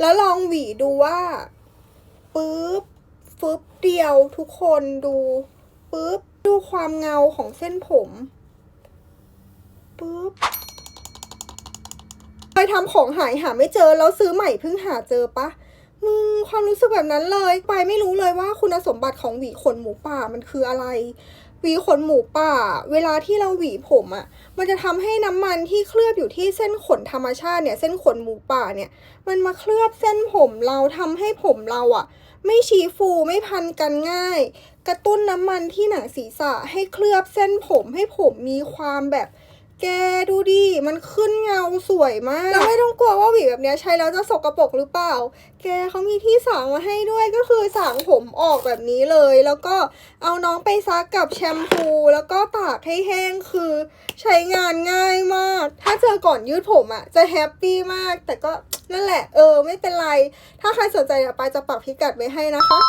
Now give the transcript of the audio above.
แล้วลองหวีดูว่าปึ๊บฟึบเดียวทุกคนดูปึ๊บดูความเงาของเส้นผมปึ๊บเคยทำของหายหาไม่เจอแล้วซื้อใหม่เพิ่งหาเจอปะมึงความรู้สึกแบบนั้นเลย ไปไม่รู้เลยว่าคุณสมบัติของหวีขนหมูป่ามันคืออะไร วีขนหมูป่า เวลาที่เราหวีผมอะ่ะ มันจะทำให้น้ำมันที่เคลือบอยู่ที่เส้นขนธรรมชาติเนี่ย เส้นขนหมูป่าเนี่ย มันมาเคลือบเส้นผมเราทำให้ผมเราอะ่ะ ไม่ชี้ฟูไม่พันกันง่าย กระตุ้นน้ำมันที่หนังศีรษะให้เคลือบเส้นผมให้ผมมีความแบบ แกดูดิ มันขึ้นเงาสวยมาก แล้วไม่ต้องกลัวว่าหวีแบบเนี้ยใช้แล้วจะสกรปรกหรือเปล่า แกเขามีที่สางมาให้ด้วยก็คือสางผมออกแบบนี้เลย แล้วก็เอาน้องไปซักกับแชมพู แล้วก็ตากให้แห้งคือใช้งานง่ายมาก ถ้าเจอก่อนยืดผมอะ่ะ จะแฮปปี้มาก แต่ก็นั่นแหละ เออ ไม่เป็นไร ถ้าใครสนใจเดี๋ยวปายจะปักพิกัดไว้ให้นะคะ